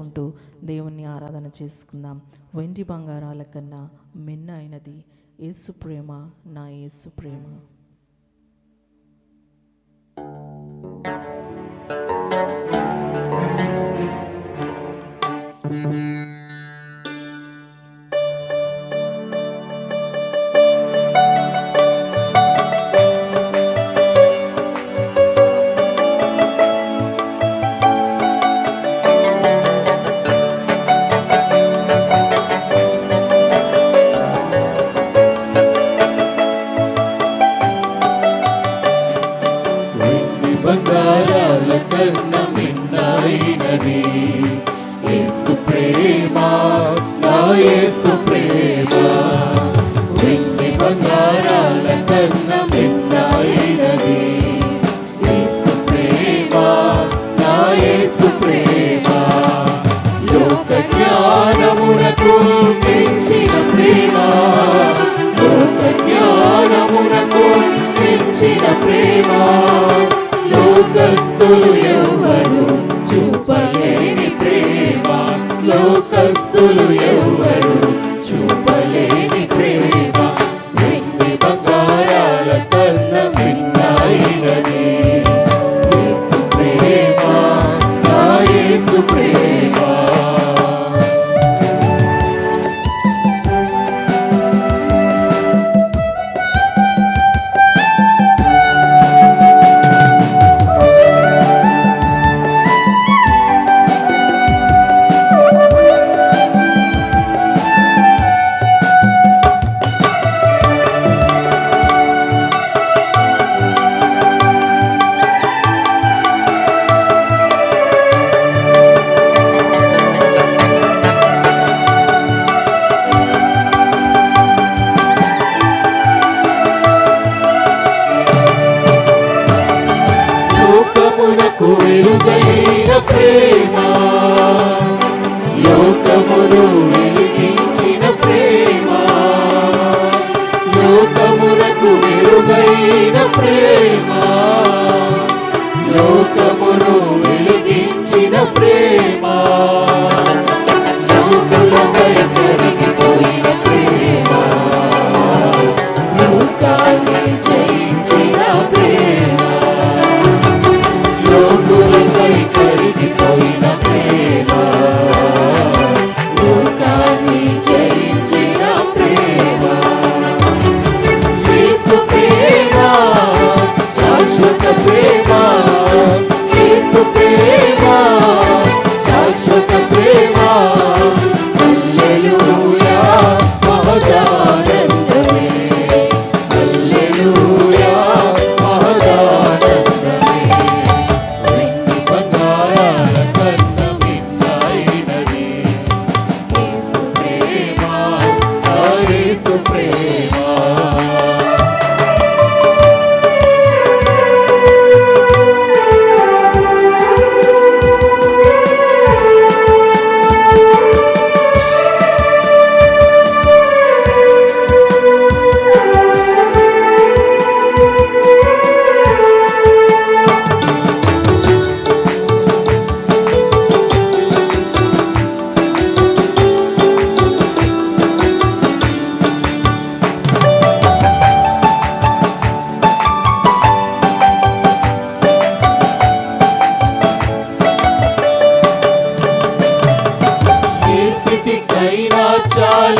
చేసుకుంటూ దేవుణ్ణి ఆరాధన చేసుకుందాం. వెండి బంగారాల కన్నా మిన్న అయినది ఏసు ప్రేమ నా ఏసు ప్రేమ యేసు ప్రేమ. వెండి బంగారాల కన్నా మిన్నైనది యేసు ప్రేమ నా యేసు ప్రేమ. లోక జ్ఞానమునకు మించిన ప్రేమ. లోక జ్ఞానమునకు మించిన ప్రేమ. లోకస్తులు ప్రేమ? లోకమును వెలిగించిన ప్రేమ? లోకమునకు వెలుగైన ప్రేమ? চাই না চাল